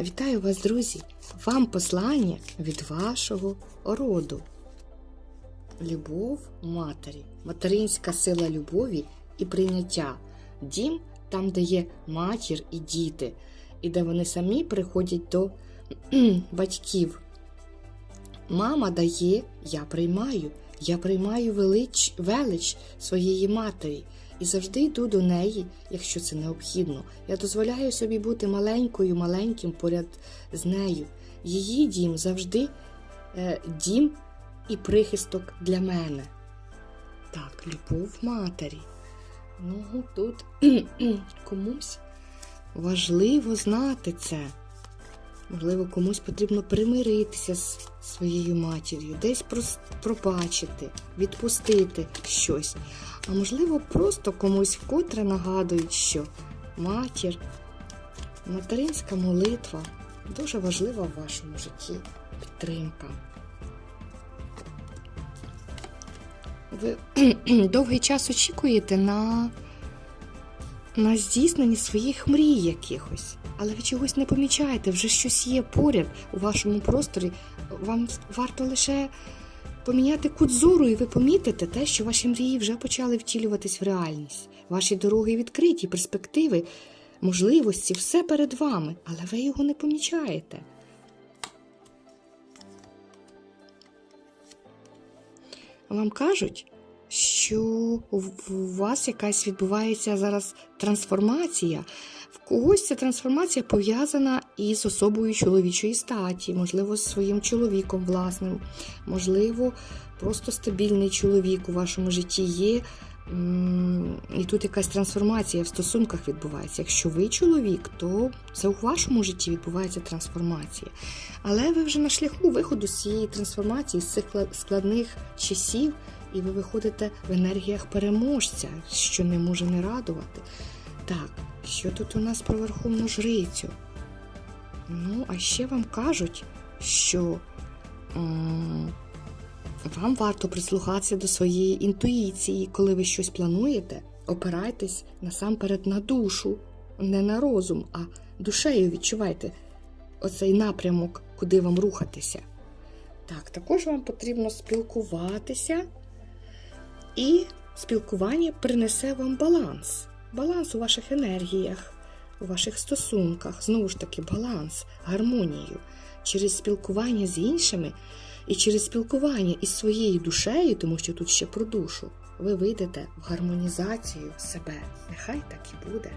Вітаю вас, друзі! Вам послання від вашого роду. Любов матері, материнська сила любові і прийняття. Дім там, де є матір і діти, і де вони самі приходять до батьків. Мама дає, я приймаю, я приймаю велич, велич своєї матері і завжди йду до неї, якщо це необхідно. Я дозволяю собі бути маленькою, маленьким поряд з нею. Її дім завжди е, дім і прихисток для мене. Так, любов матері. Ну, тут комусь важливо знати це. Можливо, комусь потрібно примиритися з своєю матір'ю, десь пробачити, відпустити щось. А можливо, просто комусь вкотре нагадують, що матір, материнська молитва дуже важлива в вашому житті. Підтримка. Ви довгий час очікуєте на, на здійснення своїх мрій якихось, але ви чогось не помічаєте, вже щось є поряд у вашому просторі. Вам варто лише поміняти кут зору, і ви помітите те, що ваші мрії вже почали втілюватись в реальність. Ваші дороги відкриті, перспективи, можливості, все перед вами, але ви його не помічаєте. Вам кажуть, що у вас якась відбувається зараз трансформація. В когось ця трансформація пов'язана із особою чоловічої статі, можливо, з своїм чоловіком власним, можливо, просто стабільний чоловік у вашому житті є. І тут якась трансформація в стосунках відбувається. Якщо ви чоловік, то це у вашому житті відбувається трансформація. Але ви вже на шляху виходу з цієї трансформації, з цих складних часів, і ви виходите в енергіях переможця, що не може не радувати. Так, що тут у нас про верховну жрицю? Ну, а ще вам кажуть, що вам варто прислухатися до своєї інтуїції, коли ви щось плануєте, опирайтесь насамперед на душу, не на розум, а душею відчувайте оцей напрямок, куди вам рухатися. Так, також вам потрібно спілкуватися, і спілкування принесе вам баланс. Баланс у ваших енергіях, у ваших стосунках, знову ж таки, баланс, гармонію. Через спілкування з іншими і через спілкування із своєю душею, тому що тут ще про душу, ви вийдете в гармонізацію себе. Нехай так і буде.